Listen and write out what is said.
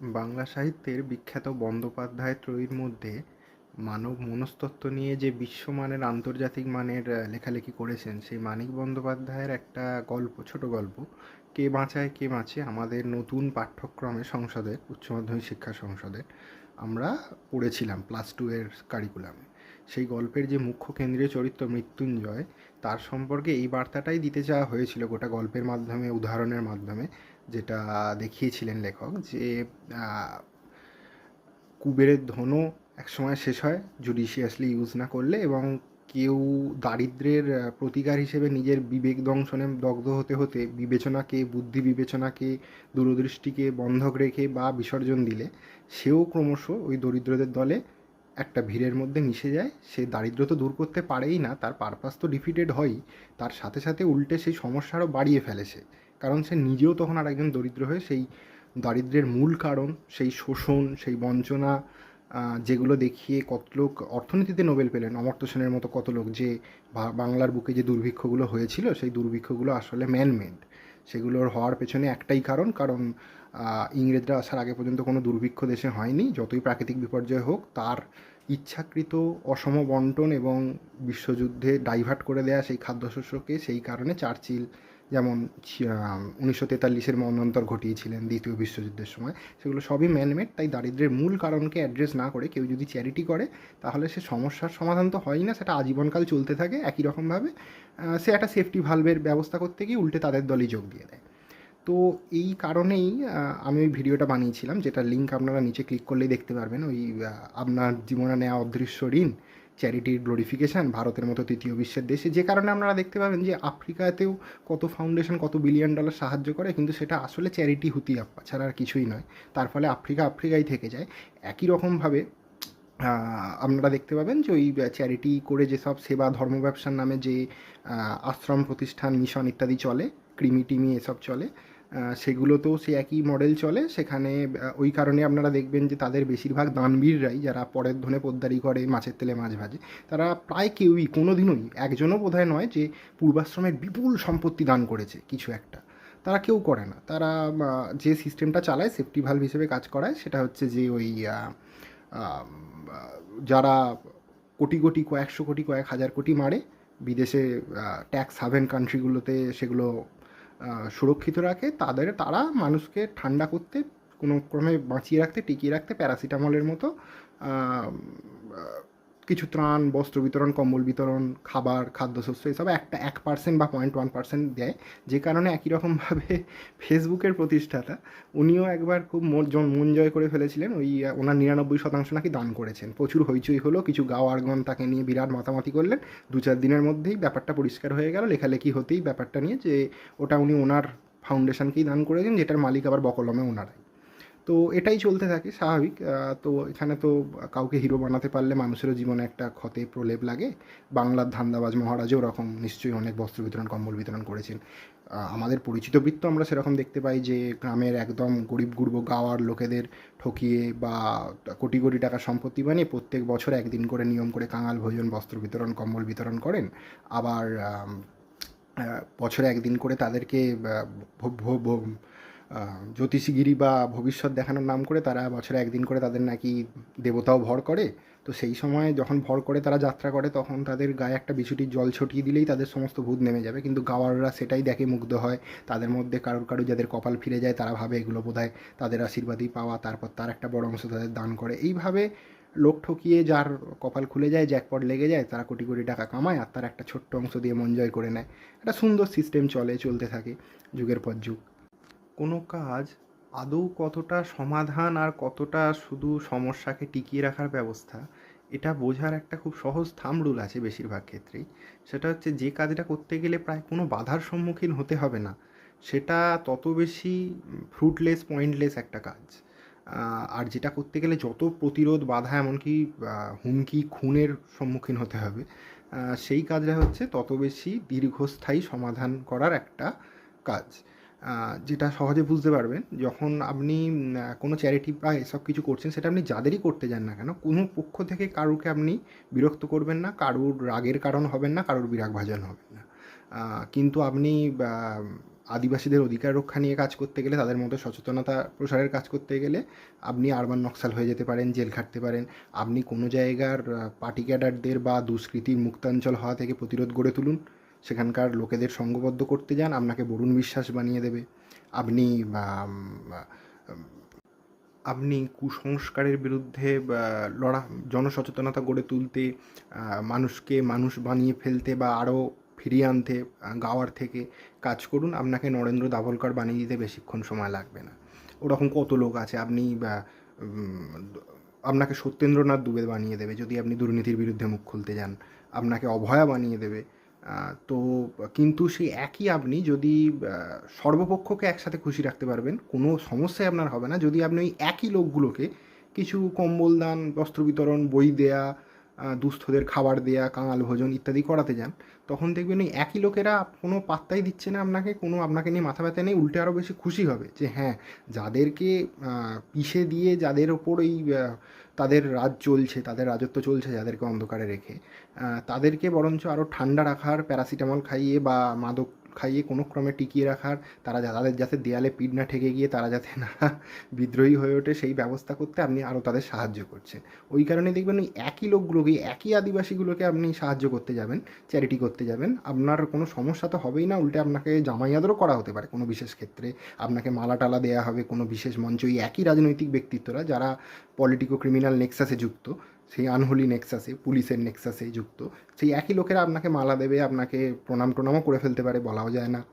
বাংলা সাহিত্যের বিখ্যাত বন্দ্যোপাধ্যায় ত্রয়ীর মধ্যে মানব মনস্তত্ত্ব নিয়ে যে বিশ্বমানের আন্তর্জাতিক মানের লেখালেখি করেছেন, সেই মানিক বন্দ্যোপাধ্যায়ের একটা গল্প, ছোট গল্প, কে বাঁচায়, কে বাঁচে, আমাদের নতুন পাঠ্যক্রমে সংসদে উচ্চ মাধ্যমিক শিক্ষা সংসদে আমরা পড়েছিলাম প্লাস টু এর কারিকুলামে সেই গল্পের যে মুখ্য কেন্দ্রীয় চরিত্র মৃত্যুঞ্জয় তার সম্পর্কে এই বার্তাটাই দিতে চাওয়া হয়েছিল গোটা গল্পের মাধ্যমে উদাহরণের মাধ্যমে যেটা দেখিয়েছিলেন লেখক যে কুবেরের ধনও একসময় শেষ হয় জুডিশিয়াসলি ইউজ না করলে এবং কেউ দারিদ্র্যের আহ, প্রতিকার হিসেবে নিজের বিবেক দংশনে দগ্ধ হতে হতে বিবেচনাকে বুদ্ধি বিবেচনাকে দূরদৃষ্টিকে বন্ধক রেখে বা বিসর্জন দিলে সেও ক্রমশ ওই দরিদ্রদের দলে একটা ভিড়ের মধ্যে মিশে যায়। সে দারিদ্র তো দূর করতে পারেই না, তার পারপাস তো ডিফিটেড হয়ই। তার সাথে সাথে উল্টে সেই সমস্যা আরও বাড়িয়ে ফেলেছে কারণ সে নিজেও তখন আর একজন দরিদ্র হয়ে সেই দারিদ্র্যের মূল কারণ, সেই শোষণ, সেই বঞ্চনা যেগুলো দেখিয়ে কত লোক অর্থনীতিতে নোবেল পেলেন। অমর্ত্য সেনের মতো কত লোক যে বাংলার বুকে যে দুর্ভিক্ষগুলো হয়েছিল, সেই দুর্ভিক্ষগুলো আসলে ম্যানমেড সেগুলোর হওয়ার পেছনে একটাই কারণ কারণ ইংরেজরা আসার আগে পর্যন্ত কোনো দুর্ভিক্ষ দেশে হয়নি। যতই প্রাকৃতিক বিপর্যয় হোক, তার ইচ্ছাকৃত অসম বন্টন এবং বিশ্বযুদ্ধে ডাইভার্ট করে দেয়া সেই খাদ্যশস্যকে সেই কারণে চার্চিল যেমন উনিশশো তেতাল্লিশের মন্বন্তর ঘটিয়েছিলেন দ্বিতীয় বিশ্বযুদ্ধের সময়, সেগুলো সবই ম্যানমেড, তাই দারিদ্রের মূল কারণকে অ্যাড্রেস না করে কেউ যদি চ্যারিটি করে, তাহলে সে সমস্যার সমাধান তো হয়ই না, সেটা আজীবনকাল চলতে থাকে, একই রকমভাবে সে একটা সেফটি ভালভের ব্যবস্থা করতে গিয়ে উল্টে তাদের দলই যোগ দিয়ে দেয়। তো এই কারণেই আমি ওই ভিডিওটা বানিয়েছিলাম যেটা লিঙ্ক আপনারা নিচে ক্লিক করলেই দেখতে পারবেন। ওই আপনার জীবনে নেওয়া অদৃশ্য ঋণ চ্যারিটির গ্লোরিফিকেশন ভারতের মতো তৃতীয় বিশ্বের দেশে। যে কারণে আপনারা দেখতে পাবেন যে আফ্রিকাতেও কত ফাউন্ডেশন কত বিলিয়ন ডলার সাহায্য করে, কিন্তু সেটা আসলে চ্যারিটি হুতি আপ্পা ছাড়া আর কিছুই নয়। তার ফলে আফ্রিকা আফ্রিকাই থেকে যায়। একই রকমভাবে আপনারা দেখতে পাবেন যে ওই চ্যারিটি করে যেসব সেবা ধর্ম ব্যবসার নামে যে আশ্রম প্রতিষ্ঠান মিশন ইত্যাদি চলে ক্রিমি টিমি এসব চলে সেগুলোতেও সে একই মডেল চলে। সেখানে ওই কারণে আপনারা দেখবেন যে তাদের বেশিরভাগ দানবীররাই যারা পরের ধনে পোদ্দারি করে, মাছের তেলে মাছ ভাজে, তারা প্রায় কেউই কোনো দিনই একজনও বোধহয় নয় যে পূর্বাশ্রমের বিপুল সম্পত্তি দান করেছে কিছু একটা। তারা কেউ করে না। তারা যে সিস্টেমটা চালায় সেফটি ভালভ হিসেবে কাজ করায়, সেটা হচ্ছে যে ওই যারা কোটি কোটি, কয়েকশো কোটি, কয়েক হাজার কোটি মারে, বিদেশে ট্যাক্স হাভেন কান্ট্রিগুলোতে সেগুলো সুরক্ষিত রাখে, তাদের, তারা মানুষকে ঠান্ডা করতে, কোনো ক্রমে বাঁচিয়ে রাখতে, টিকিয়ে রাখতে প্যারাসিটামলের মতো কিছু ত্রাণ, বস্ত্র বিতরণ, কম্বল বিতরণ, খাবার, খাদ্যশস্য, এসব একটা এক পার্সেন্ট বা পয়েন্ট ওয়ান পার্সেন্ট দেয়। যে কারণে একই রকমভাবে ফেসবুকের প্রতিষ্ঠাতা উনিও একবার খুব মন মন জয় করে ফেলেছিলেন। ওই ওনার নিরানব্বই শতাংশ নাকি দান করেছেন। প্রচুর হইচই হলো, কিছু গাওয়ারগণ তাকে নিয়ে বিরাট মাতামাতি করলেন। দু চার দিনের মধ্যেই ব্যাপারটা পরিষ্কার হয়ে গেল। লেখালেখি হতেই ব্যাপারটা নিয়ে যে ওটা উনি ওনার ফাউন্ডেশনকেই দান করেছেন যেটার মালিক আবার বকলমে ওনারাই। তো এটাই চলতে থাকে, স্বাভাবিক। তো এখানে তো কাউকে হিরো বানাতে পারলে মানুষেরও জীবনে একটা ক্ষতে প্রলেপ লাগে। বাংলার ধান্দাবাজ মহারাজও ওরকম নিশ্চয়ই অনেক বস্ত্র বিতরণ, কম্বল বিতরণ করেছেন। আমাদের পরিচিত বৃত্ত আমরা সেরকম দেখতে পাই যে গ্রামের একদম গরিব গুরব গাওয়ার লোকেদের ঠকিয়ে বা কোটি কোটি টাকা সম্পত্তি বানিয়ে প্রত্যেক বছর একদিন করে নিয়ম করে কাঙাল ভোজন, বস্ত্র বিতরণ, কম্বল বিতরণ করেন। আবার বছরে একদিন করে তাদেরকে জ্যোতিষীগিরি বা ভবিষ্যৎ দেখানোর নাম করে তারা বছরে একদিন করে তাদের নাকি দেবতাও ভর করে। তো সেই সময় যখন ভর করে তারা যাত্রা করে, তখন তাদের গায়ে একটা বিছুটির জল ছটিয়ে দিলেই তাদের সমস্ত ভূত নেমে যাবে। কিন্তু গাওয়াররা সেটাই দেখে মুগ্ধ হয়। তাদের মধ্যে কারোর কারও যাদের কপাল ফিরে যায়, তারা ভাবে এগুলো বোধহয় তাদের আশীর্বাদই পাওয়া, তারপর তার একটা বড় অংশ তাদের দান করে। এইভাবে লোক ঠকিয়ে যার কপাল খুলে যায়, জ্যাকপট লেগে যায়, তারা কোটি কোটি টাকা কামায় আর তার একটা ছোট্ট অংশ দিয়ে মন জয় করে নেয়। একটা সুন্দর সিস্টেম চলে, চলতে থাকে, যুগের পর যুগ। কোনো কাজ আদৌ কতটা সমাধান আর কতটা শুধু সমস্যাকে টিকিয়ে রাখার ব্যবস্থা, এটা বোঝার একটা খুব সহজ থামরুল আছে বেশিরভাগ ক্ষেত্রেই। সেটা হচ্ছে যে কাজটা করতে গেলে প্রায় কোনো বাধার সম্মুখীন হতে হবে না। সেটা তত বেশি ফ্রুটলেস পয়েন্টলেস একটা কাজ। আর যেটা করতে গেলে যত প্রতিরোধ বাধা এমনকি হুমকি, খুনের সম্মুখীন হতে হবে সেই কাজটা হচ্ছে তত বেশি দীর্ঘস্থায়ী সমাধান করার একটা কাজ। যেটা সহজে বুঝতে পারবেন, যখন আপনি কোনো চ্যারিটি বা এসব কিছু করছেন, সেটা আপনি যাদেরই করতে যান না কেন, কোনো পক্ষ থেকে কারুকে আপনি বিরক্ত করবেন না, কারুর রাগের কারণ হবেন না, কারুর বিরাগ ভাজন হবেন না। কিন্তু আপনি আদিবাসীদের অধিকার রক্ষা নিয়ে কাজ করতে গেলে, তাদের মধ্যে সচেতনতা প্রসারের কাজ করতে গেলে, আপনি আরবান নকশাল হয়ে যেতে পারেন, জেল খাটতে পারেন। আপনি কোনো জায়গার পার্টি ক্যাডারদের বা দুষ্কৃতির মুক্তাঞ্চল হওয়া থেকে প্রতিরোধ গড়ে তুলুন। সেখানকার লোকেদের সঙ্গবদ্ধ করতে যান, আপনাকে বরুণ বিশ্বাস বানিয়ে দেবে। আপনি আপনি কুসংস্কারের বিরুদ্ধে লড়া, জনসচেতনতা গড়ে তুলতে মানুষকে মানুষ বানিয়ে ফেলতে বা আরও ফিরিয়ে আনতে গাওয়ার থেকে কাজ করুন। আপনাকে নরেন্দ্র দাভোলকর বানিয়ে দিতে বেশিক্ষণ সময় লাগবে না। ওরকম কত লোক আছে? আপনি আপনাকে সত্যেন্দ্রনাথ দুবে বানিয়ে দেবে, যদি আপনি দুর্নীতির বিরুদ্ধে মুখ খুলতে যান। আপনাকে অভয়া বানিয়ে দেবে। তো কিন্তু সেই একই আপনি যদি সর্বপক্ষকে একসাথে খুশি রাখতে পারবেন, কোনো সমস্যাই আপনার হবে না। যদি আপনি ওই একই লোকগুলোকে কিছু কম্বল দান, বস্ত্র বিতরণ, বই দেয়া দুস্থদের খাবার দেয়া কাঙাল ভোজন ইত্যাদি করাতে যান তখন দেখবেন ওই একই লোকেরা কোনো পাত্তাই দিচ্ছে না আপনাকে কোনো আপনাকে নিয়ে মাথা ব্যথা নেই উল্টে আরও বেশি খুশি হবে যে হ্যাঁ যাদেরকে পিষে দিয়ে যাদের ওপর আহ, তাদের রাজ চলছে তাদের রাজত্ব চলছে যাদেরকে অন্ধকারে রেখে তাদেরকে বরঞ্চ আরও ঠান্ডা রাখার প্যারাসিটামল খাইয়ে বা মাদক খাইয়ে কোনো ক্রমে টিকিয়ে রাখার, তারা তাদের যাতে দেয়ালে পিঠ না ঠেকে গিয়ে তারা যাতে না বিদ্রোহী হয়ে ওঠে, সেই ব্যবস্থা করতে আপনি আরও তাদের সাহায্য করছেন। ওই কারণে দেখবেন ওই একই লোকগুলোকে, একই আদিবাসীগুলোকে আপনি সাহায্য করতে যাবেন, চ্যারিটি করতে যাবেন। আপনার কোনো সমস্যা তো হবেই না, উল্টে আপনাকে জামাই আদরও করা হতে পারে কোনো বিশেষ ক্ষেত্রে। আপনাকে মালা টালা দেওয়া হবে কোনো বিশেষ মঞ্চ। ওই একই রাজনৈতিক ব্যক্তিত্বরা যারা পলিটিকো ক্রিমিনাল নেক্সাসে যুক্ত সেই আনহোলি নেক্সাসে, পুলিশের নেক্সাসে যুক্ত। সেই একই লোকেরা আপনাকে মালা দেবে, আপনাকে প্রণাম টোনামও করে ফেলতে পারে, বলাও যায় না।